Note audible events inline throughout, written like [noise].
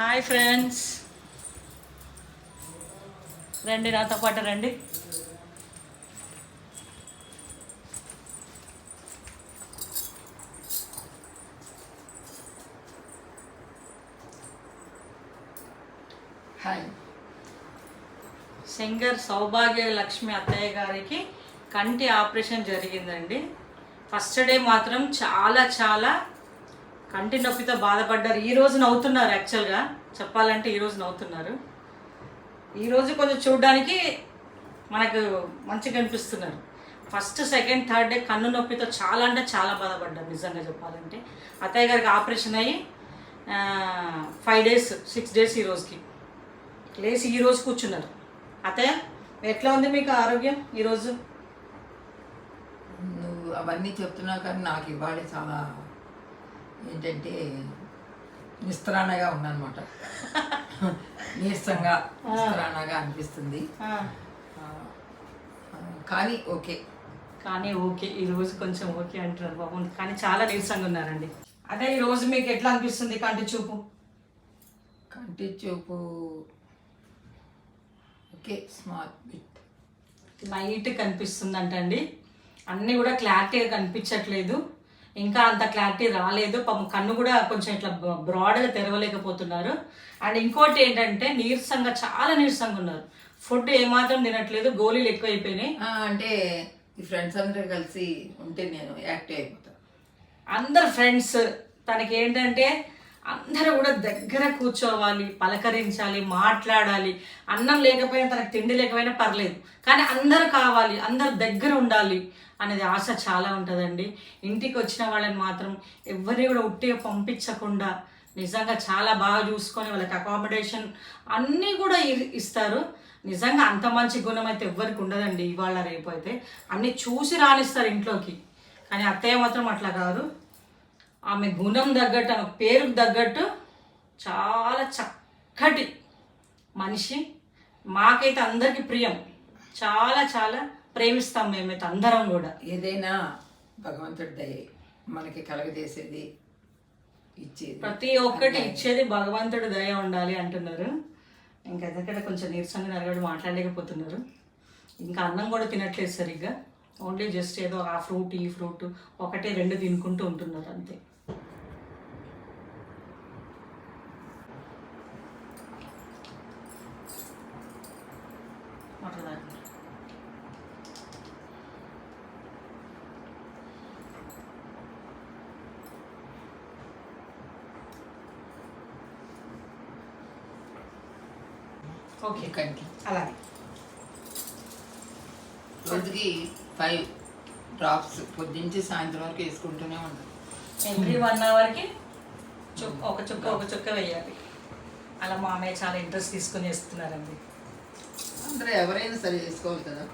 Hi friends. రండి నాతో పాటు రండి. హాయ్. శంకర్ సౌభాగ్య లక్ష్మి అత్తయ్య గారికి కంటి ఆపరేషన్ జరిగిందండి. ఫస్ట్ డే మాత్రం చాలా చాలా కంటి నొప్పితో బాధపడ్డారు. ఈ రోజు నవ్వుతున్నారు యాక్చువల్గా చెప్పాలంటే ఈ రోజు నవ్వుతున్నారు. ఈరోజు కొంచెం చూడడానికి మనకు మంచిగా అనిపిస్తున్నారు. ఫస్ట్ సెకండ్ థర్డ్ డే కన్ను నొప్పితో చాలా అంటే చాలా బాధపడ్డారు నిజంగా చెప్పాలంటే. అత్తయ్య గారికి ఆపరేషన్ అయ్యి ఫైవ్ డేస్ సిక్స్ డేస్ ఈ రోజుకి. లేచి ఈ రోజు కూర్చున్నారు. అత్తయ్య ఎట్లా ఉంది మీకు ఆరోగ్యం ఈరోజు నువ్వు అవన్నీ చెప్తున్నావు కానీ నాకు ఇవాళ చాలా ఏంటంటే నిస్త్రాణగా ఉందన్నమాట. నీరసంగా నిస్త్రాణగా అనిపిస్తుంది. కానీ ఓకే. కానీ ఓకే ఈ రోజు కొంచెం ఓకే అంటున్నారు బాబు. కానీ చాలా నీరసంగా ఉన్నారండి. అదే ఈ రోజు మీకు ఎట్లా అనిపిస్తుంది కంటి చూపు? కంటి చూపు ఓకే స్మార్ట్ బిట్. నైట్ కనిపిస్తుంది అండి అన్నీ కూడా క్లారిటీగా కనిపించట్లేదు. ఇంకా అంత క్లారిటీ రాలేదు. పాపం కన్ను కూడా కొంచెం ఇట్లా బ్రాడ్గా తెరవలేకపోతున్నారు. అండ్ ఇంకోటి ఏంటంటే నీరసంగా చాలా నీరసంగా ఉన్నారు. ఫుడ్ ఏమాత్రం తినట్లేదు గోళీలు ఎక్కువైపోయినాయి. అంటే ఈ ఫ్రెండ్స్ అందరూ కలిసి ఉంటే నేను యాక్టివ్ అయిపోతాను అందరు ఫ్రెండ్స్ తనకి ఏంటంటే అందరూ కూడా దగ్గర కూర్చోవాలి పలకరించాలి మాట్లాడాలి. అన్నం లేకపోయినా తనకు తిండి లేకపోయినా పర్లేదు. కానీ అందరు కావాలి అందరు దగ్గర ఉండాలి అనేది ఆశ చాలా ఉంటుందండి. ఇంటికి వచ్చిన వాళ్ళని మాత్రం ఎవరిని కూడా ఉట్టిగా పంపించకుండా నిజంగా చాలా బాగా చూసుకొని వాళ్ళకి అకామిడేషన్ అన్నీ కూడా ఇ- ఇస్తారు. నిజంగా అంత మంచి గుణం అయితే ఎవ్వరికి ఉండదండి ఇవాళ రేపు అయితే. అన్నీ చూసి రానిస్తారు ఇంట్లోకి. కానీ అత్తయ్య మాత్రం అట్లా కాదు. ఆమె గుణం తగ్గట్టు ఆమె పేరుకు తగ్గట్టు చాలా చక్కటి మనిషి. మాకైతే అందరికీ ప్రియం. చాలా చాలా ప్రేమిస్తాం మేమైతే అందరం కూడా. ఏదైనా భగవంతుడి దయ మనకి కలగజేసేది ఇచ్చేది. ప్రతి ఒక్కటి ఇచ్చేది భగవంతుడి దయ ఉండాలి అంటున్నారు. ఇంకా ఎందుకంటే కొంచెం నీరసంగా నరగడు మాట్లాడలేకపోతున్నారు. ఇంకా అన్నం కూడా తినట్లేదు సరిగ్గా. ఓన్లీ జస్ట్ ఏదో ఆ ఫ్రూట్ ఈ ఫ్రూట్ ఒకటే రెండు తినుకుంటూ ఉంటున్నారు అంతే మాట్లాడాలి. ఓకే కంటి. అలాగే. రోజుకి ఫైవ్ డ్రాప్స్ పొద్దుంచి సాయంత్రం వరకు వేసుకుంటూనే ఉంటాను ఎవ్రీ వన్ అవర్కి చుక్క ఒక చుక్క ఒక చుక్క వేయాలి. అలా మా అమ్మాయి చాలా ఇంట్రెస్ట్ తీసుకుని వేస్తున్నారండి. అందరూ ఎవరైనా సరే చేసుకోవాలి కదా.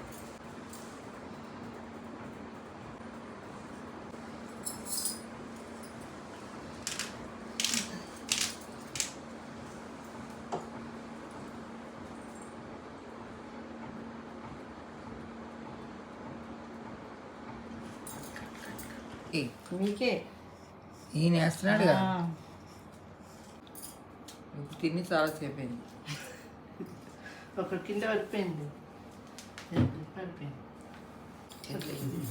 ఏ, మీకే. ఈయన వేస్తున్నాడు కదా ఇప్పుడు తిని చాలాసేపు అయింది [laughs] ఒక కింద పడిపోయింది. పడిపోయింది.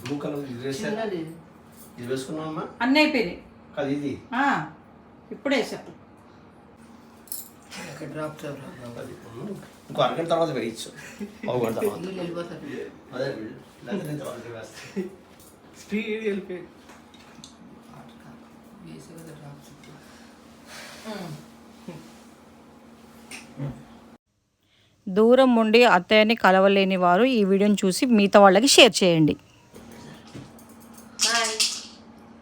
బ్లూ కలర్ ఇది వేసారు చిన్నది. ఇది వేసుకున్నామా అన్నీ అయిపోయినాయి. ఇది? ఆ, ఇప్పుడే వేసాను డ్రాప్ ఇంకో అరగంట తర్వాత వేయచ్చు. ఒక గంట తర్వాత. అదే స్పీడ్ వెళ్ళిపోయింది. డ్రాప్స్ దూరం ఉండి అత్తయ్యని కలవలేని వారు ఈ వీడియోని చూసి మిగతా వాళ్ళకి షేర్ చేయండి.